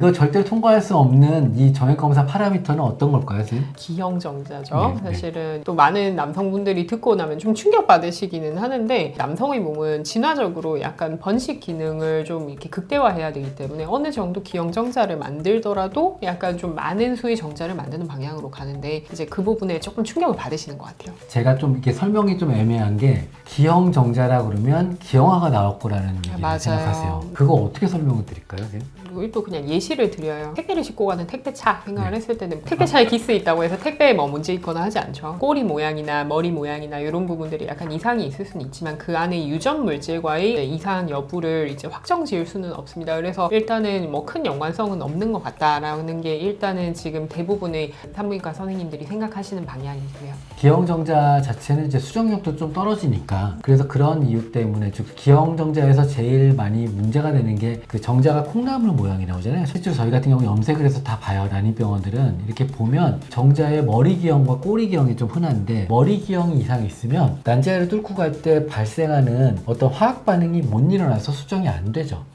이거 절대로 통과할 수 없는 이 정액검사 파라미터는 어떤 걸까요, 선생님? 기형정자죠. 네, 네. 사실은 또 많은 남성분들이 듣고 나면 좀 충격받으시기는 하는데 남성의 몸은 진화적으로 약간 번식 기능을 좀 이렇게 극대화해야 되기 때문에 어느 정도 기형정자를 만들더라도 약간 좀 많은 수의 정자를 만드는 방향으로 가는데 이제 그 부분에 조금 충격을 받으시는 것 같아요. 제가 좀 이렇게 설명이 좀 애매한 게 기형 정자라 그러면 기형아가 나올 거라는 얘기를 맞아요. 생각하세요. 그거 어떻게 설명을 드릴까요, 선생님? 또 그냥 예시를 드려요. 택배를 싣고 가는 택배차 생각을 네. 했을 때는 택배차에 기스 있다고 해서 택배에 뭐 문제 있거나 하지 않죠. 꼬리 모양이나 머리 모양이나 이런 부분들이 약간 이상이 있을 수는 있지만 그 안에 유전 물질과의 이상 여부를 이제 확정 지을 수는 없습니다. 그래서 일단은 뭐 큰 연관성은 없는 것 같다라는 게 일단은 지금 대부분의 산부인과 선생님들이 생각하시는 방향이고요. 기형 정자 자체는 이제 수정력도 좀 떨어지니까 그래서 그런 이유 때문에 즉 기형 정자에서 제일 많이 문제가 되는 게 그 정자가 콩나물 모양이 나오잖아요. 실제로 저희 같은 경우 염색을 해서 다 봐요. 난임병원들은 이렇게 보면 정자의 머리 기형과 꼬리 기형이 좀 흔한데 머리 기형이 이상이 있으면 난자를 뚫고 갈 때 발생하는 어떤 화학 반응이 못 일어나서 수정이 안 되죠.